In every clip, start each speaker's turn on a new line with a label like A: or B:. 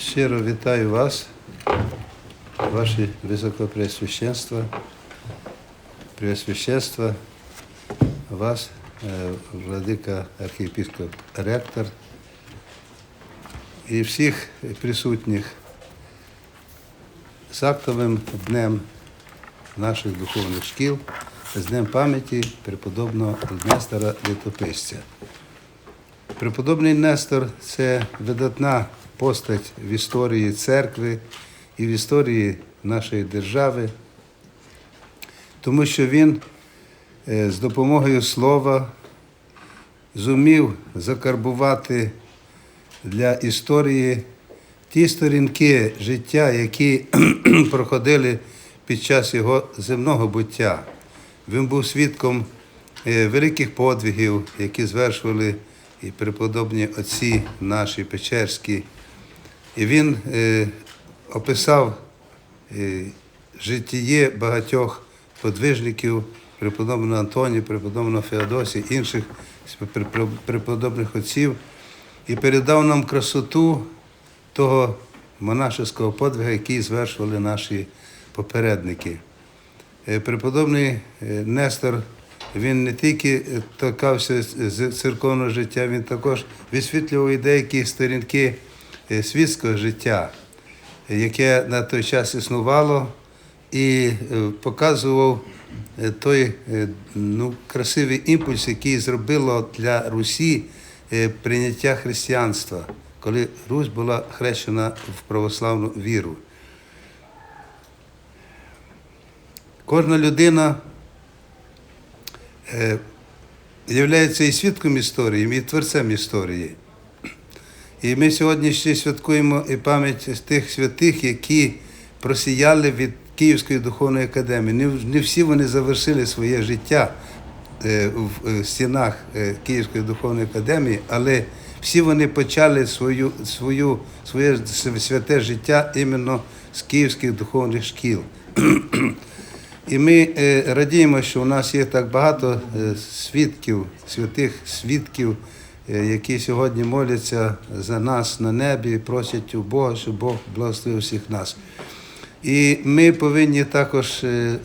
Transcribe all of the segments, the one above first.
A: Щиро вітаю вас, ваше Високопреосвященство, Преосвященство, вас, е, владика архієпископ ректор і всіх присутніх з актовим днем наших духовних шкіл, з Днем пам'яті преподобного Нестора Літописця. Преподобний Нестор це видатна постать в історії церкви і в історії нашої держави, тому що він е, з допомогою слова зумів закарбувати для історії ті сторінки життя, які проходили під час його земного буття. Він був свідком е, великих подвигів, які звершували і преподобні отці наші Печерські. І він е, описав е, життєє багатьох подвижників, преподобного Антонія, преподобного Феодосія, інших преподобних отців, і передав нам красоту того монашеського подвига, який звершували наші попередники. Е, Преподобний Нестор, він не тільки торкався з- церковного життя, він також висвітлював деякі сторінки світського життя, е, яке на той час існувало, і е, показував е, той е, ну, красивий імпульс, який зробило для Русі е, прийняття християнства, коли Русь була хрещена в православну віру. Кожна людина е, являється і свідком історії, і творцем історії. І ми сьогодні ще святкуємо і пам'ять тих святих, які просіяли від Київської духовної академії. Не, всі вони завершили своє життя е, в е, стінах е, Київської духовної академії, але всі вони почали свою, свою, своє святе життя іменно з київських духовних шкіл. І ми радіємо, що у нас є так багато свідків, святих свідків, які сьогодні моляться за нас на небі і просять у Бога, щоб Бог благословив всіх нас. І ми повинні також е, е,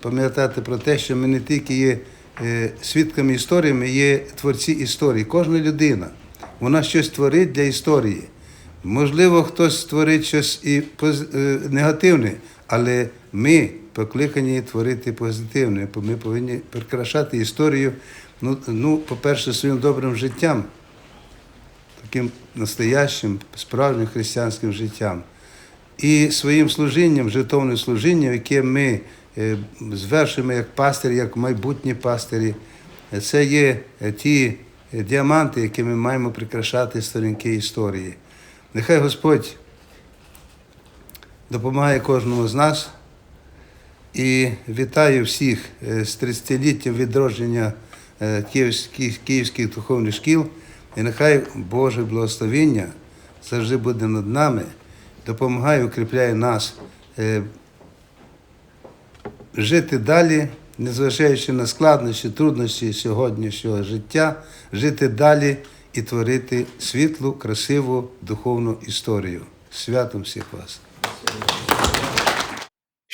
A: пам'ятати про те, що ми не тільки є е, свідками історії, ми є творці історії. Кожна людина, вона щось творить для історії. Можливо, хтось створить щось і е, негативне, але ми покликані творити позитивне. Ми повинні прикрашати історію, ну, ну по-перше, своїм добрим життям, таким настоящим, справжнім християнським життям. І своїм служінням, жертовним служінням, яке ми е, звершуємо як пастирі, як майбутні пастирі, це є е, ті е, діаманти, які ми маємо прикрашати сторінки історії. Нехай Господь допомагає кожному з нас і вітаю всіх з 30-літтям відродження київських, київських духовних шкіл. І нехай Боже благословіння завжди буде над нами, допомагає, укріпляє нас е, жити далі, незважаючи на складнощі, труднощі сьогоднішнього життя, жити далі і творити світлу, красиву духовну історію. Святом всіх вас!